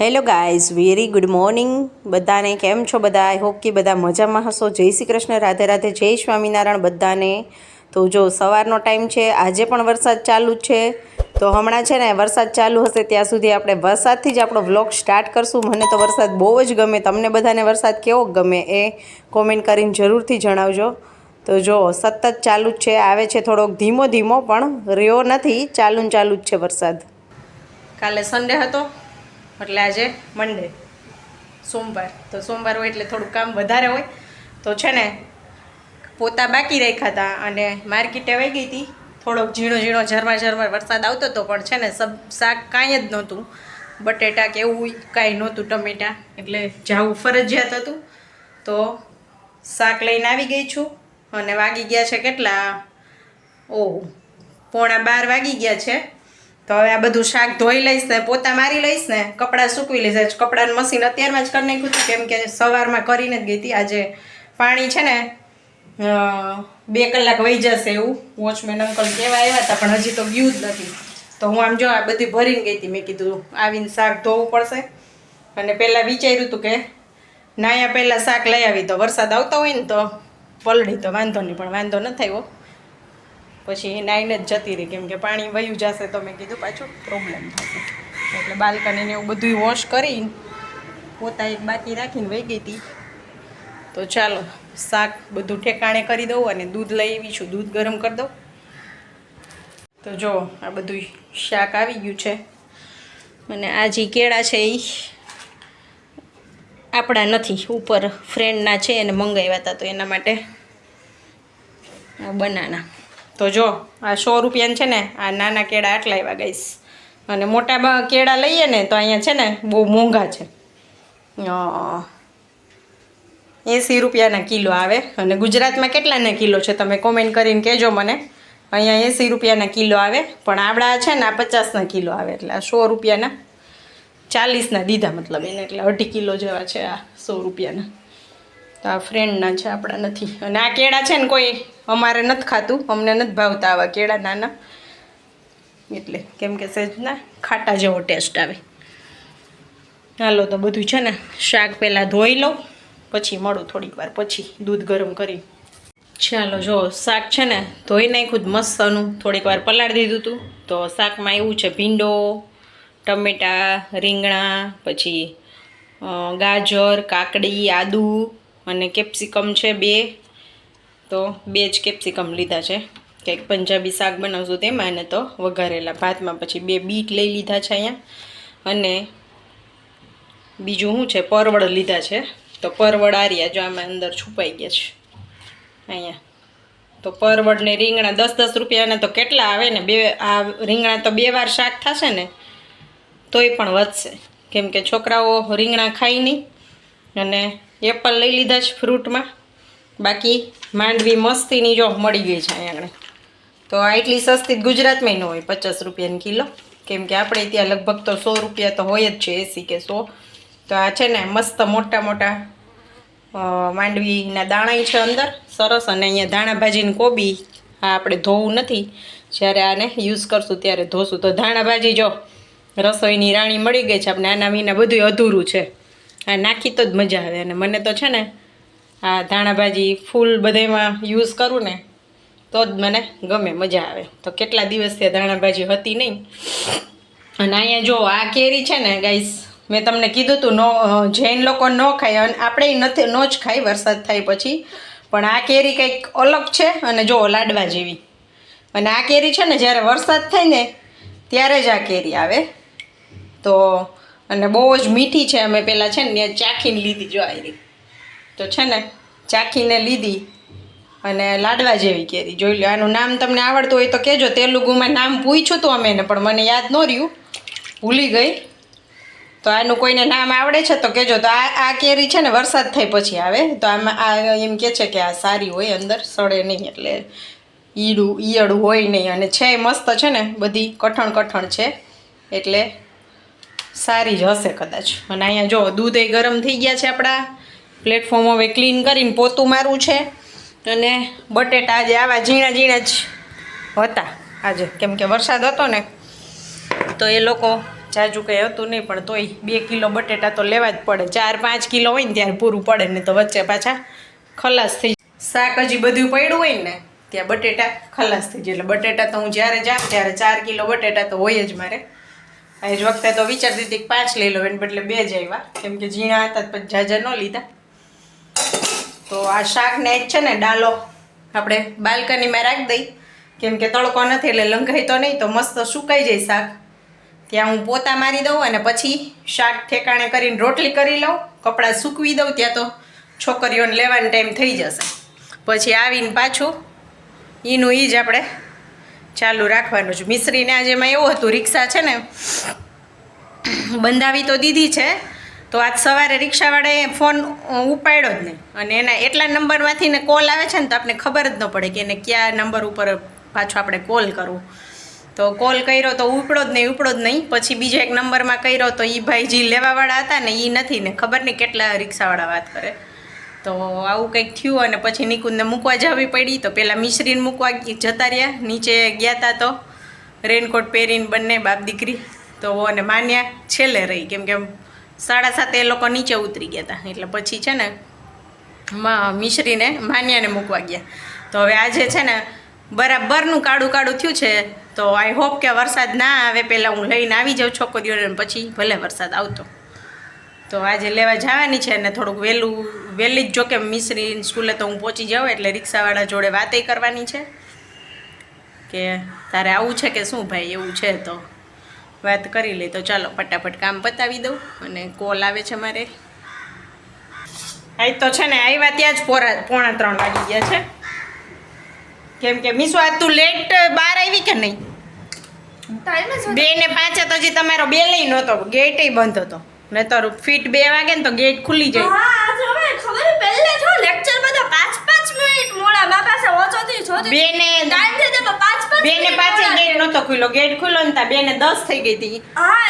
Hello guys very good morning બધાને કેમ છો બધા? આઈ હોપ કે બધા મજામાં હશો. જય શ્રી કૃષ્ણ. રાધે રાધે. જય સ્વામિનારાયણ બધાને. તો જો સવારનો ટાઈમ છે, આજે પણ વરસાદ ચાલુ છે. તો હમણાં છે ને, વરસાદ ચાલુ હશે ત્યાં સુધી આપણે વરસાદથી જ આપણો વ્લોગ સ્ટાર્ટ કરશું. મને તો વરસાદ બહુ જ ગમે. તમને બધાને વરસાદ કેવો ગમે એ કોમેન્ટ કરીને જરૂરથી જણાવજો. તો જો, સતત ચાલુ જ છે. આવે છે થોડોક ધીમો ધીમો, પણ રહ્યો નથી. ચાલુ ચાલુ જ છે વરસાદ. કાલે સન્ડે હતો. એટલે આજે મંડે સોમવાર. તો સોમવાર હોય એટલે થોડું કામ વધારે હોય. તો છે ને, પોતા બાકી રાખ્યા હતા અને માર્કેટે વહી ગઈ હતી. થોડોક ઝીણો ઝીણો ઝરમર ઝરમર વરસાદ આવતો હતો, પણ છે ને, સબ શાક કાંઈ જ નહોતું. બટેટા કે એવું કાંઈ નહોતું, ટમેટા. એટલે જાવું ફરજિયાત હતું. તો શાક લઈને આવી ગઈ છું અને વાગી ગયા છે કેટલા? ઓહ, પોણા બાર વાગી ગયા છે. તો હવે આ બધું શાક ધોઈ લઈશ ને, પોતા મારી લઈશ ને, કપડાં સૂકવી લઈશ. કપડાનું મશીન અત્યારમાં જ કરી નાખ્યું હતું, કેમ કે સવારમાં કરીને જ ગઈ હતી. આજે પાણી છે ને બે કલાક વહી જશે એવું. વોચમેન અંકલ કહેવા આવ્યા હતા, પણ હજી તો ગયું જ નથી. તો હું આમ જો આ બધી ભરીને ગઈ હતી. મેં કીધું આવીને શાક ધોવું પડશે. અને પહેલાં વિચાર્યું હતું કે નાયા પહેલાં શાક લઈ આવી. તો વરસાદ આવતો હોય ને તો પલળી, તો વાંધો નહીં, પણ વાંધો ન થયો પછી નાઈને જ જતી રહી. કેમ કે પાણી વયું જશે તો મેં કીધું પાછું પ્રોબ્લેમ થશે. એટલે બાલ્કનીને એવું બધું વોશ કરીને પોતા એક બાકી રાખીને વહી ગઈ હતી. તો ચાલો, શાક બધું ઠેકાણે કરી દઉં અને દૂધ લઈ આવી છું. દૂધ ગરમ કરી દઉં. તો જો, આ બધું શાક આવી ગયું છે. અને આ જે કેળા છે એ આપણા નથી, ઉપર ફ્રેન્ડના છે એને મંગાવ્યા હતા તો એના માટે બનાના. તો જો, આ સો રૂપિયાને છે ને, આ નાના કેળા આટલા એવા ગઈશ અને મોટા કેળા લઈએ ને, તો અહીંયા છે ને, બહુ મોંઘા છે. એંસી રૂપિયાના કિલો આવે. અને ગુજરાતમાં કેટલાના કિલો છે, તમે કોમેન્ટ કરીને કહેજો મને. અહીંયા એંસી રૂપિયાના કિલો આવે, પણ આપણા છે ને, આ પચાસના કિલો આવે, એટલે આ સો રૂપિયાના. ચાલીસના દીધા મતલબ એને, એટલે અઢી કિલો જેવા છે આ સો રૂપિયાના. તો આ ફ્રેન્ડના છે, આપણા નથી. અને આ કેળા છે ને કોઈ અમારે નથી ખાતું, અમને નથી ભાવતા આવા કેળા નાના. એટલે કેમ કે સહેજના ખાટા જેવો ટેસ્ટ આવે. હાલો તો બધું છે ને શાક પહેલાં ધોઈ લઉં, પછી મળું થોડીક વાર, પછી દૂધ ગરમ કરી. ચાલો જો, શાક છે ને ધોઈ નાખ્યું જ મસ્તનું થોડીક વાર પલાળી દીધું હતું તો શાકમાં એવું છે, ભીંડો, ટમેટા, રીંગણા, પછી ગાજર, કાકડી, આદુ અને કેપ્સિકમ છે બે. તો બે જ કેપ્સિકમ લીધા છે. કંઈક પંજાબી શાક બનાવશું તેમાં એને તો વઘારેલા ભાતમાં પછી બે બીટ લઈ લીધા છે અહીંયા. અને બીજું શું છે? પરવળ લીધા છે. તો પરવળ આર્યા જો આમાં અંદર છુપાઈ ગયા છે. અહીંયા. તો પરવળને રીંગણા દસ દસ રૂપિયાના તો કેટલા આવે ને? બે, આ રીંગણા તો બે વાર શાક થશે ને, તોય પણ વધશે. કેમ કે છોકરાઓ રીંગણા ખાય નહીં. અને એપલ લઈ લીધા છે ફ્રૂટમાં. બાકી માંડવી મસ્તીની જો મળી ગઈ છે અહીંયા આગળ. તો આટલી સસ્તી ગુજરાતમાં ન હોય પચાસ રૂપિયાની કિલો. કેમ કે આપણે ત્યાં લગભગ તો સો રૂપિયા તો હોય જ છે એસી કે સો. તો આ છે ને મસ્ત મોટા મોટા માંડવીના દાણા છે અંદર. સરસ અને અહીંયા ધાણા ભાજીની કોબી આ આપણે ધોવું નથી. જ્યારે આને યુઝ કરશું ત્યારે ધોશું. તો ધાણા ભાજી જો રસોઈની રાણી મળી ગઈ છે. આપણે આના વિના બધું અધૂરું છે. આ નાખી તો જ મજા આવે. અને મને તો છે ને આ ધાણા ભાજી ફૂલ બધામાં યુઝ કરું ને, તો જ મને ગમે, મજા આવે. તો કેટલા દિવસથી આ ધાણા ભાજી હતી નહીં. અને અહીંયા જો આ કેરી છે ને ગાઈસ મેં તમને કીધું હતું નો જૈન લોકો ન ખાય. અને આપણે નથી, નો જ ખાય, વરસાદ થાય પછી. પણ આ કેરી કંઈક અલગ છે અને જો લાડવા જેવી. અને આ કેરી છે ને, જ્યારે વરસાદ થાય ને, ત્યારે જ આ કેરી આવે. તો અને બહુ જ મીઠી છે, અમે પહેલાં છે ને ત્યાં ચાખીને લીધી જો આવી તો છે ને, ચાખીને લીધી અને લાડવા જેવી કેરી. જોઈ લો આનું નામ તમને આવડતું હોય તો કહેજો, તેલુગુમાં નામ પૂછ્યું હતું અમે પણ મને યાદ ન રહ્યું. ભૂલી ગઈ. તો આનું કોઈને નામ આવડે છે તો કહેજો. તો આ આ કેરી છે ને વરસાદ થાય પછી આવે. તો આમાં આ એમ કે છે કે આ સારી હોય, અંદર સડે નહીં એટલે ઈડું ઈયળું હોય નહીં. અને છે મસ્ત છે ને, બધી કઠણ કઠણ છે. એટલે સારી જ હશે કદાચ. અને અહીંયા જો દૂધ એ ગરમ થઈ ગયા છે આપણા પ્લેટફોર્મ હવે ક્લીન કરીને પોતું મારું છે. અને બટેટા આજે આવા ઝીણા ઝીણા જ હતા. આજે કેમ કે વરસાદ હતો ને, તો એ લોકો જાજુ કંઈ હતું નહીં, પણ તોય બે કિલો બટેટા તો લેવા જ પડે. ચાર પાંચ કિલો હોય ને ત્યારે પૂરું પડે ને તો વચ્ચે પાછા ખલાસ થઈ શાક હજી બધું પડ્યું હોય ને, ત્યાં બટેટા ખલાસ થઈ જાય. એટલે બટેટા તો હું જ્યારે જાઉં, ત્યારે ચાર કિલો બટેટા તો હોય જ મારે. આ જ વખતે તો વિચારતી હતી પાંચ લઈ લો, એને બદલે બે જ આવ્યા કેમ કે ઝીણા હતા પણ જાજા ન લીધા. તો આ શાકને જ છે ને, ડાલો. આપણે બાલ્કનીમાં રાખી દઈ. કેમ કે તડકો નથી એટલે લંઘાઈ તો નહીં, તો મસ્ત સુકાઈ જાય શાક. ત્યાં હું પોતા મારી દઉં અને પછી શાક ઠેકાણે કરીને રોટલી કરી લઉં. કપડાં સૂકવી દઉં, ત્યાં તો છોકરીઓને લેવાનો ટાઈમ થઈ જશે. પછી આવીને પાછું એનું એ જ આપણે ચાલુ રાખવાનું છે. મિશ્રીને આજે એમાં એવું હતું, રિક્ષા છે ને, બંધાવી તો દીધી છે, તો આજ સવારે રિક્ષાવાળાએ ફોન ઉપાડ્યો જ નહીં. અને એના એટલા નંબરમાંથી ને કોલ આવે છે ને તો આપણે ખબર જ ન પડે કે એને કયા નંબર ઉપર પાછો આપણે કોલ કરવું. તો કોલ કર્યો તો ઉપડો જ નહીં ઉપડો જ નહીં. પછી બીજા એક નંબરમાં કર્યો તો એ ભાઈ જે લેવાવાળા હતા ને એ નથી ને ખબર નહીં કેટલા રિક્ષાવાળા વાત કરે. તો આવું કંઈક થયું અને પછી નિકુંજને મૂકવા જવી પડી. તો પહેલાં મિશ્રીને મૂકવા જતા રહ્યા. નીચે ગયા તા તો રેનકોટ પહેરીને બંને બાપ દીકરી તો અને માન્યા છેલ્લે રહી. કેમ કે સાડા સાતે એ લોકો નીચે ઉતરી ગયા હતા એટલે પછી છે ને મિશ્રીને માન્યાને મૂકવા ગયા. તો હવે આજે છે ને બરાબરનું કાળું કાળું થયું છે. તો આઈ હોપ કે વરસાદ ના આવે. પહેલાં હું લઈને આવી જાઉં છોકરીઓને પછી ભલે વરસાદ આવતો. તો આજે લેવા જવાની છે અને થોડુંક વહેલું વહેલી જ જોકે મિશ્રી સ્કૂલે તો હું પહોંચી જાઉં એટલે રિક્ષાવાળા જોડે વાતય કરવાની છે કે તારે આવું છે કે શું ભાઈ એવું છે તો વાત કરી લે. તો ચાલો ફટાફટ કામ પતાવી દઉં અને કોલ આવે છે મારે. આજ તો છે ને આવ્યા ત્યાં જ પોરા પોણા ત્રણ વાગી ગયા છે. કેમ કે મીસો આ તું લેટ બહાર આવી કે નહીં? બે ને પાંચે તો હજી તમારો બે લઈ નહોતો ગેટ બંધ હતો. ને તારું ફીટ બે વાગે ને તો ગેટ ખુલી જાય. હા આજે ખબર પહેલે જો લેક્ચર બધા પાંચ પાંચ મિનિટ મોડા પાસે ઓછોથી જોતી બે ને ટાઈમ થઈ જાય પાંચ પાંચ બે ને મિનિટ ગેટ નતો ખુલ્લો. ગેટ ખુલ્લો ને તા બે ને દસ થઈ ગઈ હતી.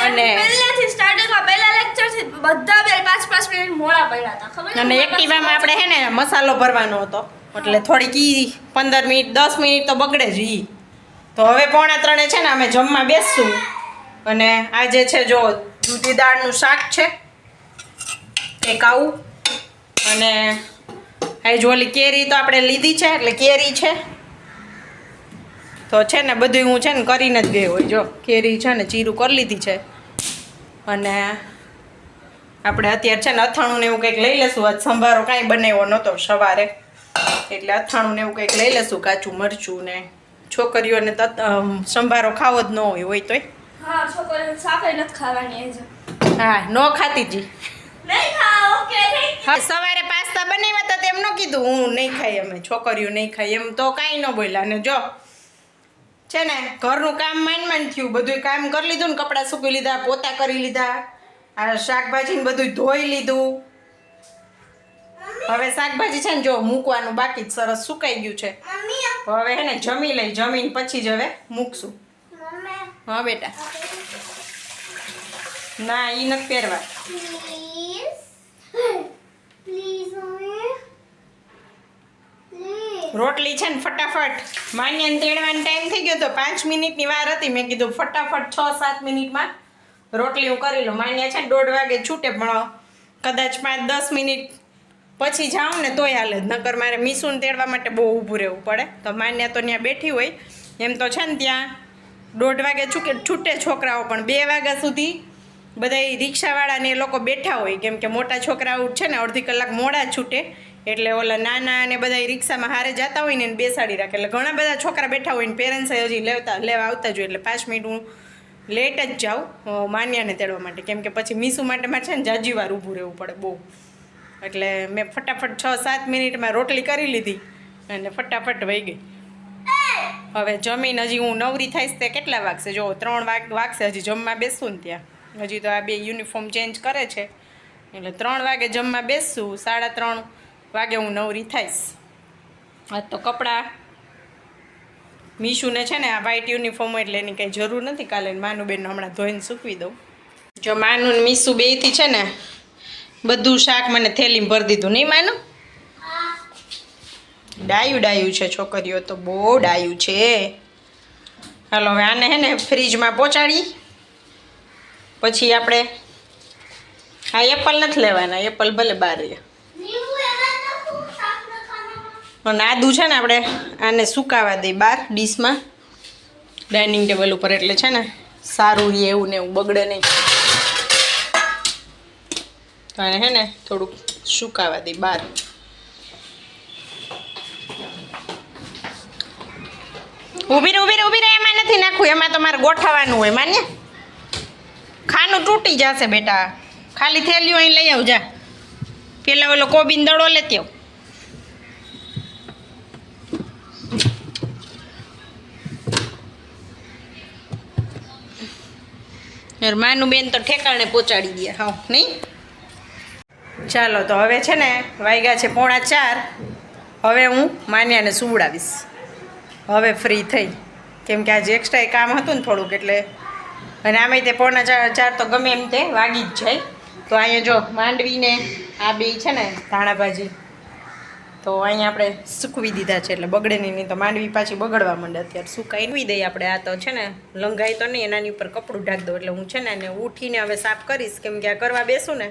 અને પહેલેથી સ્ટાર્ટિંગમાં પહેલા લેક્ચરથી બધા બે પાંચ પાંચ મિનિટ મોડા પડ્યા હતા. ખબર અને મોડા એક્ટિવામાં આપણે હે ને મસાલો ભરવાનો હતો. એટલે થોડીક ઈ પંદર મિનિટ દસ મિનિટ તો બગડે જ ઈ. તો હવે પોણા ત્રણે છે ને અમે જમવા બેસશું. અને આજે છે જો દૂધી દાળનું શાક છે. એક આવું. અને આ જો ઓલી કેરી તો આપણે લીધી છે, એટલે કેરી છે. તો છે ને બધું હું છે ને કરીને જ ગઈ હોય. જો, કેરી છે ને ચીરું કરી લીધી છે. અને આપણે અત્યારે છે ને અથાણું ને એવું કંઈક લઈ લેશું. આજ સંભારો કાંઈ બનાવ્યો નહોતો સવારે. એટલે અથાણું ને એવું કંઈક લઈ લેશું. કાચું મરચું ને છોકરીઓને સંભારો ખાવો જ ન હોય હોય તોય. હા છોકરીઓ સાકર નથી ખાવાની હા ન ખાતી જી સવારે પાસ્તા બનાવ્યા હતા તેમ ન કીધું હું નહીં ખાઈ અમે છોકરીઓ નહીં ખાઈ. એમ તો કાંઈ ન બોલ્યા. ને જો છે ને ઘરનું કામ માંડ માંડ થયું. બધું કામ કરી લીધું ને કપડાં સૂકી લીધા પોતા કરી લીધા આ શાકભાજી ને બધું ધોઈ લીધું. હવે શાકભાજી છે ને જો મૂકવાનું બાકી જ સરસ સુકાઈ ગયું છે. હવે હે ને જમી લઈ જમીન પછી જ હવે મૂકશું. હા બેટા. ના એ નથી પહેરવા. રોટલી છે ને ફટાફટ. માન્યાને તેડવાનો ટાઈમ થઈ ગયો તો પાંચ મિનિટની વાર હતી. મેં કીધું ફટાફટ છ સાત મિનિટમાં રોટલી હું કરી લઉં. માન્યા છે ને દોઢ વાગે છૂટે પણ કદાચ પાંચ દસ મિનિટ પછી જાઉં ને તોય હાલે જ. નકર મારે મીસુને તેડવા માટે બહુ ઊભું રહેવું પડે. તો માન્યા તો ત્યાં બેઠી હોય. એમ તો છે ને ત્યાં દોઢ વાગે છૂકે છૂટે છોકરાઓ પણ બે વાગ્યા સુધી બધા રિક્ષાવાળા ને એ લોકો બેઠા હોય, કેમ કે મોટા છોકરાઓ છે ને, અડધી કલાક મોડા છૂટે. એટલે ઓલા નાના અને બધા રિક્ષામાં હારે જતા હોય ને બેસાડી રાખે. એટલે ઘણા બધા છોકરા બેઠા હોય ને પેરેન્ટ્સ હજી લેવતા લેવા આવતા જ હોય. એટલે પાંચ મિનિટ હું લેટ જ જાઉં માન્યાને તેડવા માટે. કેમ કે પછી મીસુ માટે મારે છે ને જાજી વાર ઊભું રહેવું પડે બહુ. એટલે મેં ફટાફટ છ સાત મિનિટમાં રોટલી કરી લીધી અને ફટાફટ વહી ગઈ. હવે જમીન હજી હું નવરી થઈશ તે કેટલા વાગશે? જો ત્રણ વાગ, વાગશે, હજી જમવા બેસું ને ત્યાં. હજી તો આ બે યુનિફોર્મ ચેન્જ કરે છે. એટલે ત્રણ વાગે જમવા બેસશું સાડા ત્રણ વાગે હું નવરી થઈશ. આ તો કપડાં મીશુને છે ને આ વ્હાઇટ યુનિફોર્મ એટલે એની કંઈ જરૂર નથી કાલે. માનું બેન હમણાં ધોઈને સૂકવી દઉં. જો માનું ને મીસુ બેથી છે ને બધું શાક મને થેલીમાં ભરી દીધું. નહીં માનું? ડાયું ડાયું છે છોકરીઓ તો બહુ ડાયું છે. હાલો, હવે આને હે ને ફ્રીજમાં પહોંચાડી પછી આપણે હા એપલ નથી લેવાના, એપલ ભલે બાર રહે અને છે ને આપણે આને સુકાવા દઈએ બાર ડીશમાં. ડાઇનિંગ ટેબલ ઉપર એટલે છે ને સારું રહે એવું ને એવું બગડે નહીં. તો આને હે ને થોડુંક સુકાવા દઈએ બાર ઊભી રે ઊભી રે ઊભી રે એમાં નથી નાખવું, એમાં તો મારે ગોઠવવાનું હોય, માન્ય. ખાનું તૂટી જશે બેટા. ખાલી થેલીઓ અહીં લઈ આવજા. પેલા ઓલો કોબીન દડો લેતી આવ. માનું બેન તો ઠેકાણે પહોંચાડી દે હા નહીં? ચાલો, તો હવે છે ને વાગ્યા છે પોણા ચાર. હવે હું માન્યાને સુવડાવીશ. હવે ફ્રી થઈ. કેમ કે આજે એક્સ્ટ્રા કામ હતું ને થોડુંક એટલે. અને આમે તે પોણા ચાર ચાર તો ગમે એમ તે વાગી જ જાય. તો અહીંયા જો માંડવીને આ બે છે ને ધાણાભાજી તો અહીંયા આપણે સૂકવી દીધા છે એટલે બગડે નહીં તો માંડવી પાછી બગડવા માંડે અત્યારે. સુકાઈ દઈએ આપણે, આ તો છે ને લંગાઈ તો નહીં, એનાની ઉપર કપડું ઢાંક દઉં એટલે હું છે ને એને ઉઠીને હવે સાફ કરીશ. કેમ કે આ કરવા બેસું ને,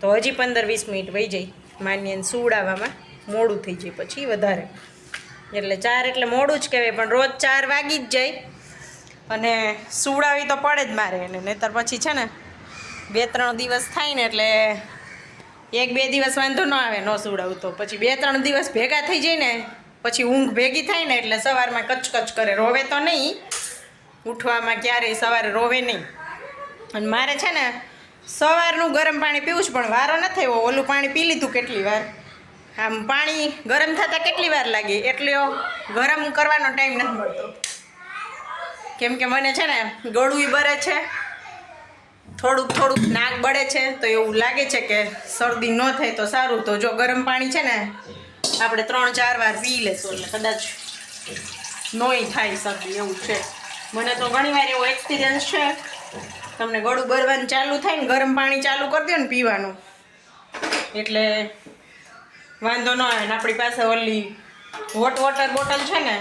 તો હજી પંદર વીસ મિનિટ વહી જાય. માન્યને સુવડાવવામાં મોડું થઈ જાય પછી વધારે. એટલે ચાર એટલે મોડું જ કહેવાય, પણ રોજ ચાર વાગી જ જાય. અને સુવડાવી તો પડે જ મારે એને, નહીતર પછી છે ને બે ત્રણ દિવસ થાય ને એટલે એક બે દિવસ વાંધો ન આવે ન સુવડાવું તો. પછી બે ત્રણ દિવસ ભેગા થઈ જાય ને, પછી ઊંઘ ભેગી થાય ને એટલે સવારમાં કચકચ કરે, રોવે તો નહીં. ઉઠવામાં ક્યારેય સવારે રોવે નહીં. અને મારે છે ને, સવારનું ગરમ પાણી પીવું જ, પણ વારો નથી એવો ઓલું પાણી પી લીધું કેટલી વાર. આમ પાણી ગરમ થતાં કેટલી વાર લાગે? એટલો ગરમ કરવાનો ટાઈમ નથી મળતો. કેમ કે મને છે ને ગળું બરે છે. થોડુંક થોડુંક નાક બળે છે, તો એવું લાગે છે કે શરદી ન થાય તો સારું. તો જો ગરમ પાણી છે ને આપણે ત્રણ ચાર વાર પી લેશું એટલે કદાચ નોય થાય શરદી, એવું છે. મને તો ઘણીવાર એવો એક્સપિરિયન્સ છે. તમને ગળું ભરવાનું ચાલુ થાય ને ગરમ પાણી ચાલુ કરી દો ને પીવાનું. એટલે વાંધો ન આવે ને આપણી પાસે ઓલી હોટ વોટર બોટલ છે ને,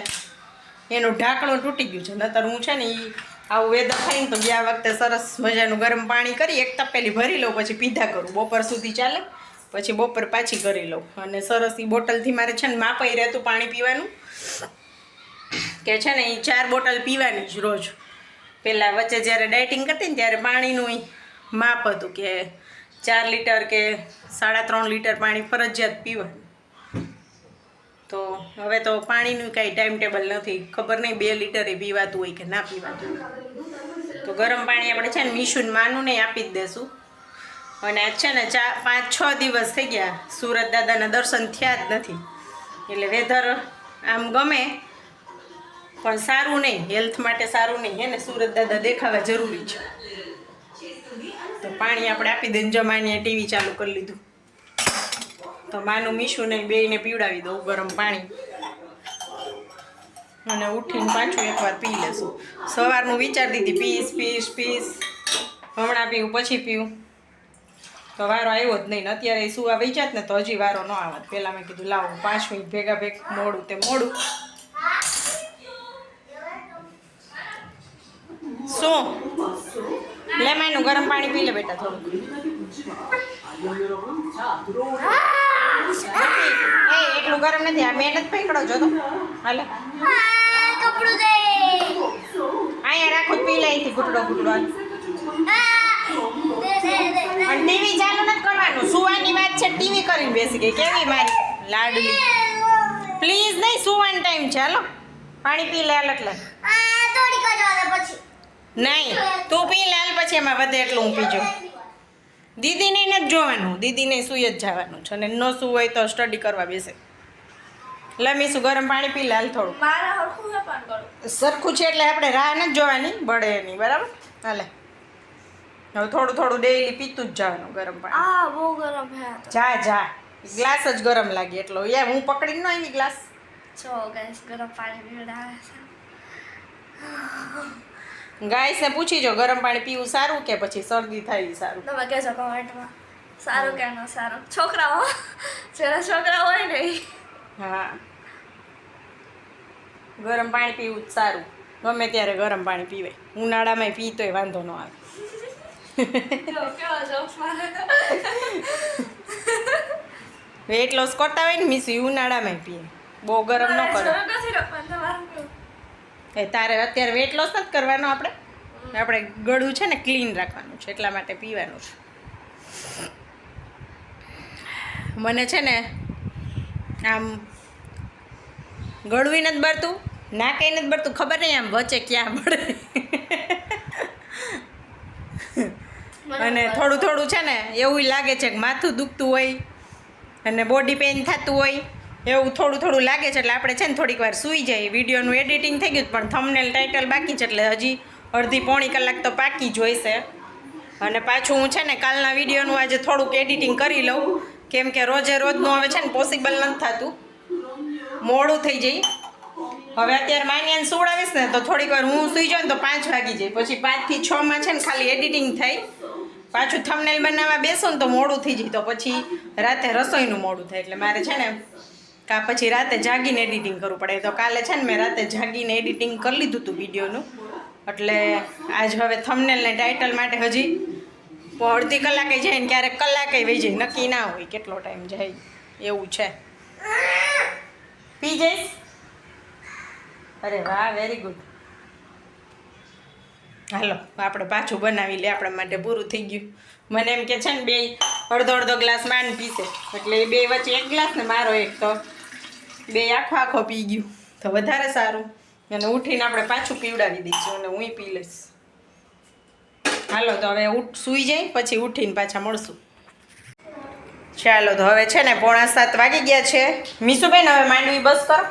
એનું ઢાંકણું તૂટી ગયું છે. નતર હું છે ને એ આવું વેધર થાય ને તો ગયા વખતે સરસ મજાનું ગરમ પાણી કરી એક તપેલી ભરી લઉં, પછી પીધા કરું. બપોર સુધી ચાલે, પછી બપોર પાછી કરી લઉં. અને સરસ એ બોટલથી મારે છે ને માપાઈ રહેતું પાણી પીવાનું. કે છે ને એ ચાર બોટલ પીવાની જ રોજ. પહેલાં વચ્ચે જ્યારે ડાયટિંગ કરતી ને ત્યારે પાણીનું એ માપ હતું કે ચાર લીટર કે સાડા ત્રણ લીટર પાણી ફરજિયાત પીવાનું. તો હવે તો પાણીનું કાંઈ ટાઈમ ટેબલ નથી. ખબર નહીં બે લીટરે પીવાતું હોય કે ના પીવાતું તો ગરમ પાણી આપણે છે ને મીશુને માનું નહીં આપી જ દેશું. અને આજ છે ને ચાર પાંચ છ દિવસ થઈ ગયા. સુરત દાદાના દર્શન થયા જ નથી. એટલે વેધર આમ ગમે, પણ સારું નહીં. હેલ્થ માટે સારું નહીં. હે ને? સુરત દાદા દેખાવા જરૂરી છે. તો પાણી આપણે આપી દઈને જમાની ટીવી ચાલુ કરી લીધું. તો માનું મીશું નહીં બેયને પીવડાવી દઉં ગરમ પાણી. અને ઉઠીને પાછું એકવાર પી લેશું. સવારનું વિચારતી હતી, પીસ પીસ પીસ. હમણાં પીવું, પછી પીવું. તો વારો આવ્યો જ નહીં અત્યારે સુવા જાત ને તો હજી વારો ન આવત. પહેલાં મેં કીધું, લાવો પાંચ મિનિટ ભેગા ભેગ મોડું તે મોડું. શું? લે માયનું ગરમ પાણી પી લે બેટા થોડું એ એટલું ગરમ નથી આ મહેનત પકડો જો તો. હાલે. કપડું દે. અહીંયા રાખો પી લે અહીંથી ઘૂંટડો ઘૂંટડો. અને ટીવી ચાલુ નથી કરવાનું. સુવાની વાત છે ટીવી કરીને બેસી ગઈ. કેવી મારી લાડલી? પ્લીઝ નહીં સુવાનો ટાઈમ છે. હાલો. પાણી પી લે અલગ લે પછી. નહીં તું પી લાલ પછી એમાં વધે એટલું હું પીજો. દીદીને નથી જોવાનું દીદીને સુઈ જ જવાનું છે અને ન સુવું હોય તો સ્ટડી કરવા બેસે. લમીશું ગરમ પાણી પી લે હાલ થોડું સરખું છે એટલે આપણે રાહ નથી જોવાની બળે એની બરાબર? હાલે હવે થોડું થોડું ડેઈલી પીતું જ જવાનું ગરમ પાણી. આ બહુ ગરમ જા જા. ગ્લાસ જ ગરમ લાગે એટલો. યાર હું પકડીને ન આવી ગ્લાસ? જો ગરમ પાણી પીવડાવે ગાયસને પૂછી જો ગરમ પાણી પીવું સારું કે પછી શરદી થાય સારું? તમે કહેજો કમેન્ટમાં સારું કે ન સારું? છોકરાઓ જેના છોકરા હોય ને હા. ગરમ પાણી પીવું જ સારું. ગમે ત્યારે ગરમ પાણી પીવાય. ઉનાળામાં પીતોય વાંધો ન આવે. વેટ લોસ કરતા હોય ને મિસ ઉનાળામાં પીએ. બહુ ગરમ ન કરો જરૂર નથી રાખવાની, તમારે કેવું? એ તારે અત્યારે વેટ લોસ નથી કરવાનો આપણે? આપણે ગળું છે ને ક્લીન રાખવાનું છે એટલા માટે પીવાનું છે. મને છે ને આમ ગળવી નથી બળતું ના કંઈ નથી બળતું ખબર નહીં આમ વચ્ચે ક્યાં મળે અને થોડું થોડું છે ને એવું લાગે છે કે માથું દુખતું હોય અને બોડી પેઇન થતું હોય. એવું થોડું થોડું લાગે છે એટલે આપણે છે ને થોડીક વાર સૂઈ જાય વિડીયોનું એડિટિંગ થઈ ગયું પણ થમનેલ ટાઇટલ બાકી છે એટલે હજી અડધી પોણી કલાક તો પાકી જોઈશે અને પાછું હું છે ને કાલના વિડીયોનું આજે થોડુંક એડિટિંગ કરી લઉં. કેમ કે રોજે રોજનું હવે છે ને પોસિબલ નથી થતું. મોડું થઈ જાય. હવે અત્યારે માન્યાને સુવડાવીશ ને તો થોડીક વાર હું સુઈ જાઉં ને તો પાંચ વાગી જાય. પછી પાંચથી છમાં છે ને ખાલી એડિટિંગ થાય પાછું થમનેલ બનાવવા બેસો ને તો મોડું થઈ જાય. તો પછી રાતે રસોઈનું મોડું થાય. એટલે મારે છે ને કા પછી રાતે જાગીને એડિટિંગ કરવું પડે. તો કાલે છે ને મેં રાતે જાગીને એડિટિંગ કરી લીધું હતું વિડીયોનું. એટલે આજ હવે થમનેલ ને ટાઇટલ માટે હજી અડધી કલાકે જાય ને ક્યારેક કલાકે વહી જાય. નક્કી ના હોય કેટલો ટાઈમ જાય. એવું છે. પી જઈશ? અરે વાહ વેરી ગુડ હાલો, આપણે પાછું બનાવી લે. આપણા માટે પૂરું થઈ ગયું. મને એમ કે છે ને બે અડધો અડધો ગ્લાસ માંડ પીશે એટલે એ બે વચ્ચે એક ગ્લાસ ને મારો એક તો. બે આખો આખો પી ગયું. તો વધારે સારું. અને ઉઠીને આપણે પાછું પીવડાવી દઈશું અને હું પી લઈશ. હાલો તો હવે ઉઠ સૂઈ જાય પછી ઉઠીને પાછા મળશું. ચાલો તો હવે છે ને પોણા સાત વાગી ગયા છે. મીસુબેન હવે માંડવી બસ કરો.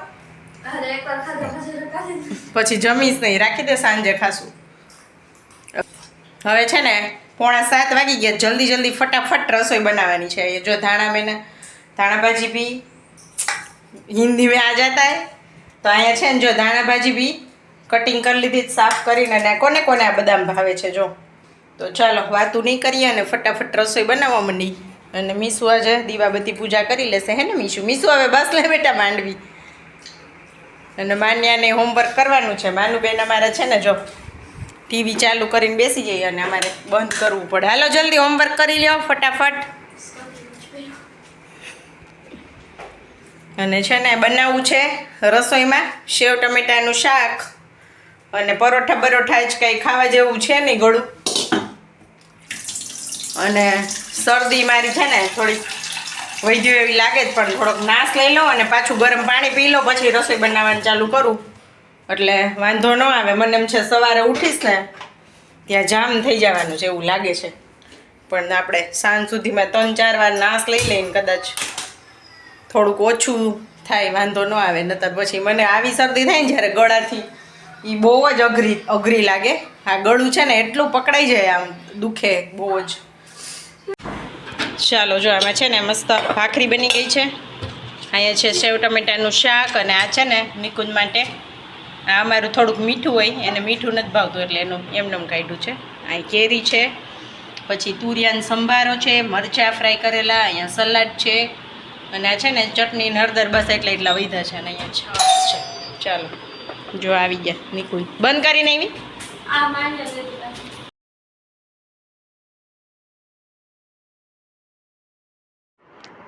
પછી જમીશ નહીં રાખી દે સાંજે ખાશું. હવે છે ને પોણા સાત વાગી ગયા જલ્દી જલ્દી ફટાફટ રસોઈ બનાવવાની છે. જો ધાણા મેના ધાણા ભાજી બી હિન્દી મેં આ જતા તો અહીંયા છે ને જો ધાણા ભાજી બી કટિંગ કરી લીધી સાફ કરીને અને કોને કોને આ બદામ ભાવે છે જો. તો ચાલો, વાતું નહીં કરીએ અને ફટાફટ રસોઈ બનાવવા માંડી. અને મીસુ આજે દીવાબત્તી પૂજા કરી લેશે, હે ને મીસુ? મીસુ હવે બસ લે બેટા માંડવી. અને માન્યાને હોમવર્ક કરવાનું છે. માનુબેન અમારે છે ને જો ટીવી ચાલુ કરીને બેસી જઈએ અને અમારે બંધ કરવું પડે. હાલો, જલ્દી હોમવર્ક કરી લ્યો, ફટાફટ. અને છે ને બનાવવું છે રસોઈમાં સેવ ટમેટાનું શાક અને પરોઠા બરોઠા જ કંઈ ખાવા જેવું છે નહીં ગળું. અને શરદી મારી છે ને થોડીક વૈદ્યુ એવી લાગે જ પણ થોડોક નાશ લઈ લો અને પાછું ગરમ પાણી પી લો, પછી રસોઈ બનાવવાનું ચાલુ કરું. એટલે વાંધો ન આવે, મને એમ છે સવારે ઉઠીશ ને ત્યાં જામ થઈ જવાનું છે એવું લાગે છે. પણ આપણે સાંજ સુધીમાં ત્રણ ચાર વાર નાશ લઈ લઈને કદાચ થોડુંક ઓછું થાય, વાંધો ન આવે. નતર પછી મને આવી શરદી થાય ને જ્યારે ગળાથી એ બહુ જ અઘરી અઘરી લાગે. આ ગળું છે ને એટલું પકડાઈ જાય આમ, દુખે બહુ જ. ચાલો, જો આમાં છે ને મસ્ત ભાખરી બની ગઈ છે. અહીંયા છે સેવ ટમેટાનું શાક અને આ છે ને નિકુંજ માટે. આ અમારું થોડુંક મીઠું હોય, એને મીઠું નથી ભાવતું, એટલે એનું એમનેમ કાઢ્યું છે. અહીં કેરી છે, પછી તુરિયાન સંભારો છે, મરચાં ફ્રાય કરેલા, અહીંયા સલાડ છે. અને આ છે ને ચટણી હળદર બસ એટલે એટલા વૈધા છે અને અહીંયા છે. ચાલો જો આવી ગયા નિકુંજ બંધ કરીને આવી.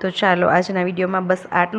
તો ચાલો આજના વિડીયોમાં બસ આટલું